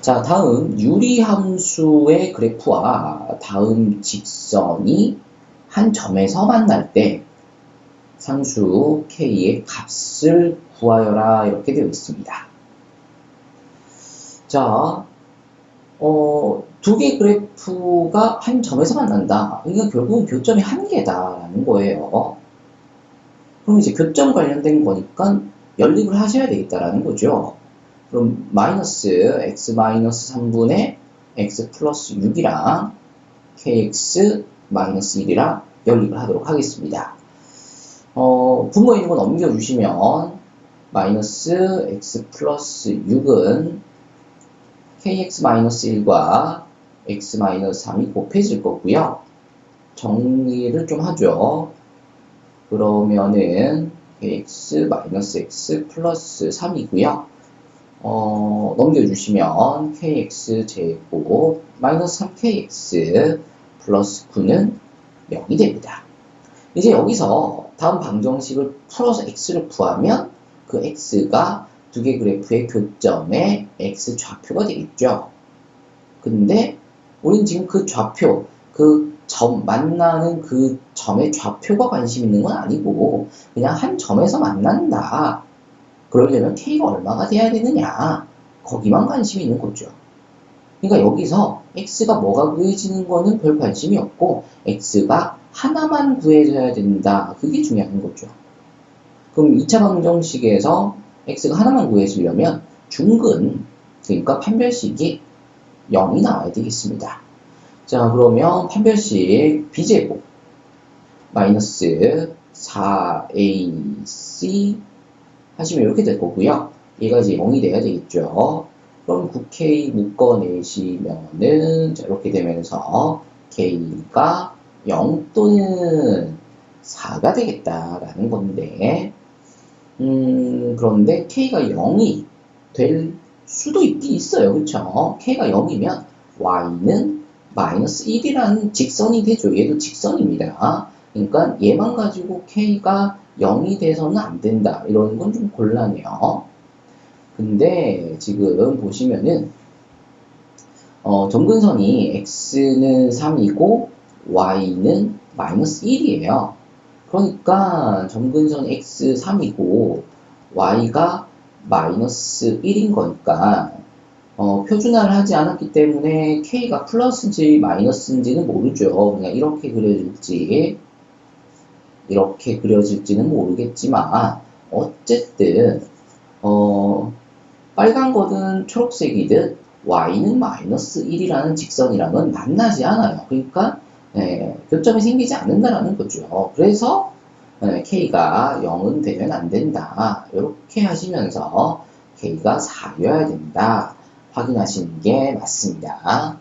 자, 다음 유리함수의 그래프와 다음 직선이 한 점에서 만날 때 상수 k의 값을 구하여라 이렇게 되어 있습니다. 자, 어, 두 개의 그래프가 한 점에서 만난다. 그러니까 결국은 교점이 한 개다라는 거예요. 그럼 이제 교점 관련된 거니까 연립을 하셔야 되겠다라는 거죠. 그럼 마이너스 x 마이너스 3분의 x 플러스 6이랑 kx 마이너스 1이랑 연립을 하도록 하겠습니다. 어, 분모에 있는 거 넘겨주시면 마이너스 x 플러스 6은 kx 마이너스 1과 x 마이너스 3이 곱해질 거고요. 정리를 좀 하죠. 그러면은 kx 마이너스 x 플러스 3이고요. 어, 넘겨주시면 kx 제곱 마이너스 3kx 플러스 9는 0이 됩니다. 이제 여기서 다음 방정식을 풀어서 x를 구하면 그 x가 두 개 그래프의 교점의 x 좌표가 되겠죠. 근데 우린 지금 그 좌표, 그 점, 만나는 그 점의 좌표가 관심 있는 건 아니고 그냥 한 점에서 만난다. 그러려면 k가 얼마가 돼야 되느냐. 거기만 관심이 있는 거죠. 그러니까 여기서 x가 뭐가 구해지는 거는 별 관심이 없고 x가 하나만 구해져야 된다. 그게 중요한 거죠. 그럼 2차 방정식에서 x가 하나만 구해지려면 중근, 그러니까 판별식이 0이 나와야 되겠습니다. 자, 그러면 판별식 b제곱 마이너스 4ac 하시면 이렇게 될 거고요. 얘가 이제 0이 돼야 되겠죠. 그럼 9k 묶어내시면은 자, 이렇게 되면서 k가 0 또는 4가 되겠다라는 건데 음, 그런데 k가 0이 될 수도 있긴 있어요. 그쵸? k가 0이면 y는 마이너스 1이라는 직선이 되죠. 얘도 직선입니다. 그러니까 얘만 가지고 k가 0이 돼서는 안 된다. 이런 건 좀 곤란해요. 근데 지금 보시면은 어, 점근선이 x는 3이고 y는 마이너스 1이에요. 그러니까 점근선 x3이고 y가 마이너스 1인 거니까 어, 표준화를 하지 않았기 때문에 k가 플러스인지 마이너스인지는 모르죠. 그냥 이렇게 그려질지 이렇게 그려질지는 모르겠지만 어쨌든 어, 빨간 거든 초록색이든 y는 마이너스 1이라는 직선이랑은 만나지 않아요. 그러니까 네, 교점이 생기지 않는다라는 거죠. 그래서 네, k가 0은 되면 안 된다. 이렇게 하시면서 k가 4여야 된다. 확인하시는 게 맞습니다.